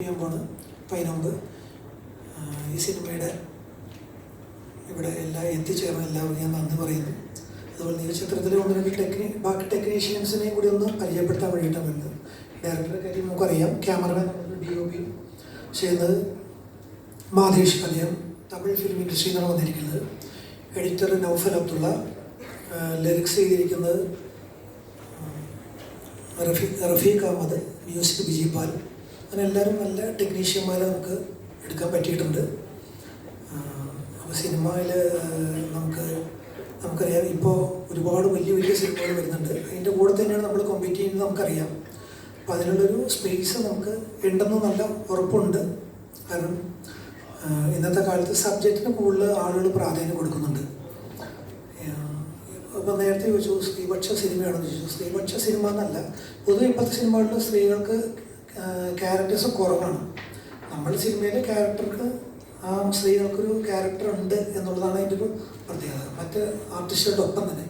പോണ് പൈനമ്പ്. ഈ സിനിമയുടെ ഇവിടെ എല്ലാ എത്തിച്ചേർന്ന എല്ലാവരും ഞാൻ നന്ദി പറയുന്നു. അതുപോലെ ഈ ചിത്രത്തിലെ ടെക്നി ബാക്കി ടെക്നീഷ്യൻസിനെയും കൂടി ഒന്ന് പരിചയപ്പെടുത്താൻ വേണ്ടിയിട്ടാണ് വരുന്നത്. ഡയറക്ടറെ കാര്യം നമുക്കറിയാം. ക്യാമറമാൻ ഡി ഒ പി ചെയ്യുന്നത് മാധേഷ് അദ്ദേഹം തമിഴ് ഫിലിം ഇൻഡസ്ട്രിയിൽ നിന്നാണ് വന്നിരിക്കുന്നത്. എഡിറ്റർ നൗഫൽ അബ്ദുള്ള ലിറിക്സ് ചെയ്തിരിക്കുന്നത് റഫീഖ് റഫീഖ് അഹമ്മദ് മ്യൂസിക് ബിജിപാൽ അങ്ങനെ എല്ലാവരും നല്ല ടെക്നീഷ്യന്മാരെ നമുക്ക് എടുക്കാൻ പറ്റിയിട്ടുണ്ട്. അപ്പോൾ സിനിമയിൽ നമുക്ക് നമുക്കറിയാം ഇപ്പോൾ ഒരുപാട് വലിയ വലിയ സിനിമകൾ വരുന്നുണ്ട്. അതിന്റെ കൂടെ തന്നെയാണ് നമ്മൾ കോമ്പീറ്റ് ചെയ്യുന്നത് നമുക്കറിയാം. അപ്പോൾ അതിനുള്ളൊരു സ്പേസ് നമുക്ക് ഉണ്ടെന്ന് നല്ല ഉറപ്പുണ്ട്. കാരണം ഇന്നത്തെ കാലത്ത് സബ്ജക്റ്റിന് കൂടുതൽ ആളുകൾ പ്രാധാന്യം കൊടുക്കുന്നുണ്ട്. അപ്പോൾ നേരത്തെ ചോദിച്ചു സ്ത്രീപക്ഷ സിനിമയാണെന്ന് ചോദിച്ചു. സ്ത്രീപക്ഷ സിനിമ എന്നല്ല പൊതുവെ ഇപ്പോഴത്തെ സിനിമകളിൽ സ്ത്രീകൾക്ക് ക്യാരക്ടേഴ്സ് കുറവാണ്. നമ്മൾ സിനിമയിലെ ക്യാരക്ടർക്ക് ആ സ്ത്രീകൾക്കൊരു ക്യാരക്ടർ ഉണ്ട് എന്നുള്ളതാണ് അതിന്റെ ഒരു പ്രത്യേകത. മറ്റ് ആർട്ടിസ്റ്റുകളുടെ ഒപ്പം തന്നെ.